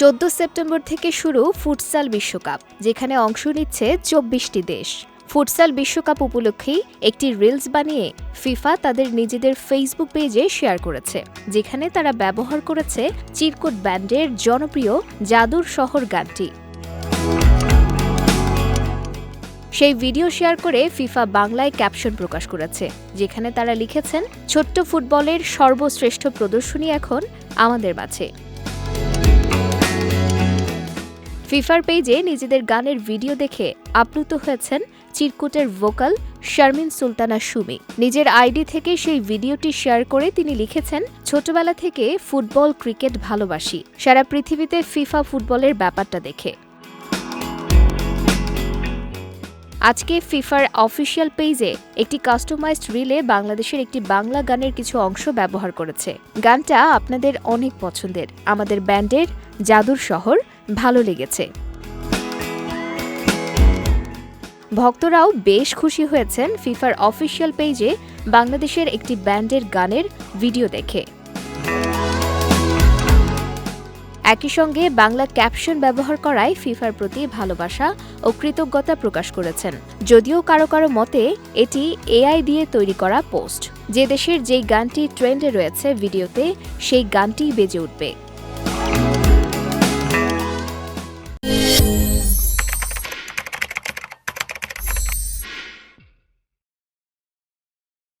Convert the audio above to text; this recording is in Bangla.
চোদ্দ সেপ্টেম্বর থেকে শুরু ফুটসাল বিশ্বকাপ, যেখানে অংশ নিচ্ছে চব্বিশটি দেশ। ফুটসাল বিশ্বকাপ উপলক্ষেই একটি রিলস বানিয়ে ফিফা তাদের নিজেদের ফেসবুক পেজে শেয়ার করেছে, যেখানে তারা ব্যবহার করেছে চিরকুট ব্যান্ডের জনপ্রিয় জাদুর শহর গানটি। সেই ভিডিও শেয়ার করে ফিফা বাংলায় ক্যাপশন প্রকাশ করেছে, যেখানে তারা লিখেছেন, ছোট্ট ফুটবলের সর্বশ্রেষ্ঠ প্রদর্শনী এখন আমাদের মাঝে। ফিফার পেজে নিজেদের গানের ভিডিও দেখে আপ্লুত হয়েছেন চিরকুটের ভোকাল শারমিন সুলতানা সুমি। নিজের আইডি থেকে সেই ভিডিওটি শেয়ার করে তিনি লিখেছেন, ছোটবেলা থেকে ফুটবল, ক্রিকেট ভালোবাসি। সারা পৃথিবীতে ফিফা ফুটবলের ব্যাপারটা দেখে। আজকে ফিফার অফিসিয়াল পেজে একটি কাস্টমাইজড রিলে বাংলাদেশের একটি বাংলা গানের কিছু অংশ ব্যবহার করেছে। গানটা আপনাদের অনেক পছন্দের। আমাদের ব্যান্ডের জাদুর শহর ভালো লেগেছে। ভক্তরাও বেশ খুশি হয়েছেন ফিফার অফিসিয়াল পেজে বাংলাদেশের একটি ব্যান্ডের গানের ভিডিও দেখে। একই সঙ্গে বাংলা ক্যাপশন ব্যবহার করায় ফিফার প্রতি ভালোবাসা ও কৃতজ্ঞতা প্রকাশ করেছেন। যদিও কারও কারও মতে এটি এআই দিয়ে তৈরি করা পোস্ট। যে দেশের যেই গানটি ট্রেন্ডে রয়েছে ভিডিওতে, সেই গানটিই বেজে উঠবে।